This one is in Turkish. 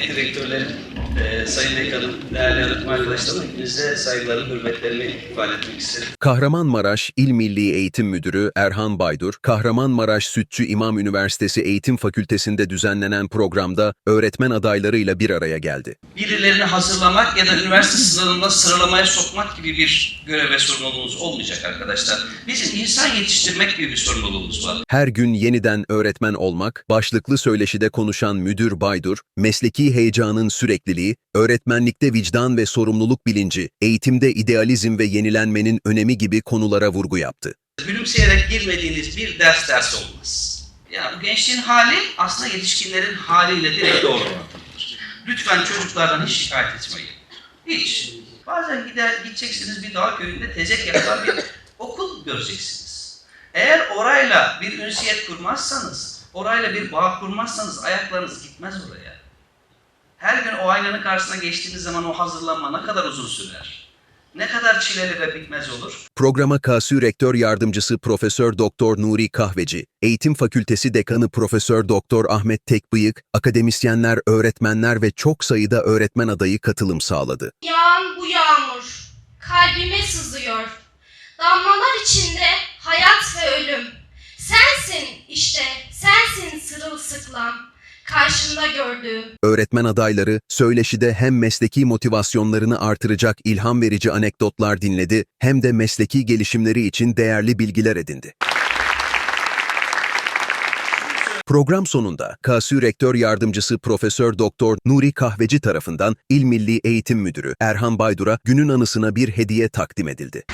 দেখতে দেখতে হলেন sayın dekanım, değerli öğretmen arkadaşlarım, hepinize saygılarımı, hürmetlerimi ifade etmek isterim. Kahramanmaraş İl Milli Eğitim Müdürü Erhan Baydur, Kahramanmaraş Sütçü İmam Üniversitesi Eğitim Fakültesi'nde düzenlenen programda öğretmen adaylarıyla bir araya geldi. Birilerini hazırlamak ya da üniversite sınavında sıralamaya sokmak gibi bir görev ve sorumluluğumuz olmayacak arkadaşlar. Bizim insan yetiştirmek gibi bir sorumluluğumuz var. Her gün yeniden öğretmen olmak, başlıklı söyleşide konuşan Müdür Baydur, mesleki heyecanın sürekliliği, öğretmenlikte vicdan ve sorumluluk bilinci, eğitimde idealizm ve yenilenmenin önemi gibi konulara vurgu yaptı. Gülümseyerek girmediğiniz bir ders ders olmaz. Ya bu gençliğin hali aslında yetişkinlerin haliyle direkt doğru orantılıdır. Lütfen çocuklardan hiç şikayet etmeyin. Hiç. Bazen gider gideceksiniz bir dağ köyünde tezek yapılan bir okul göreceksiniz. Eğer orayla bir ünsiyet kurmazsanız, orayla bir bağ kurmazsanız ayaklarınız gitmez oraya. Her gün o aynanın karşısına geçtiğiniz zaman o hazırlanma ne kadar uzun sürer? Ne kadar çileli ve bitmez olur? Programa KSÜ Rektör Yardımcısı Profesör Doktor Nuri Kahveci, Eğitim Fakültesi Dekanı Profesör Doktor Ahmet Tekbıyık, akademisyenler, öğretmenler ve çok sayıda öğretmen adayı katılım sağladı. Yağan bu yağmur kalbime sızıyor. Damlalar içinde hayat ve ölüm. Sensin işte, sensin sırılsıklam. Karşımda gördüğüm. Öğretmen adayları söyleşide hem mesleki motivasyonlarını artıracak ilham verici anekdotlar dinledi hem de mesleki gelişimleri için değerli bilgiler edindi. Program sonunda KSÜ Rektör Yardımcısı Profesör Doktor Nuri Kahveci tarafından İl Milli Eğitim Müdürü Erhan Baydur'a günün anısına bir hediye takdim edildi.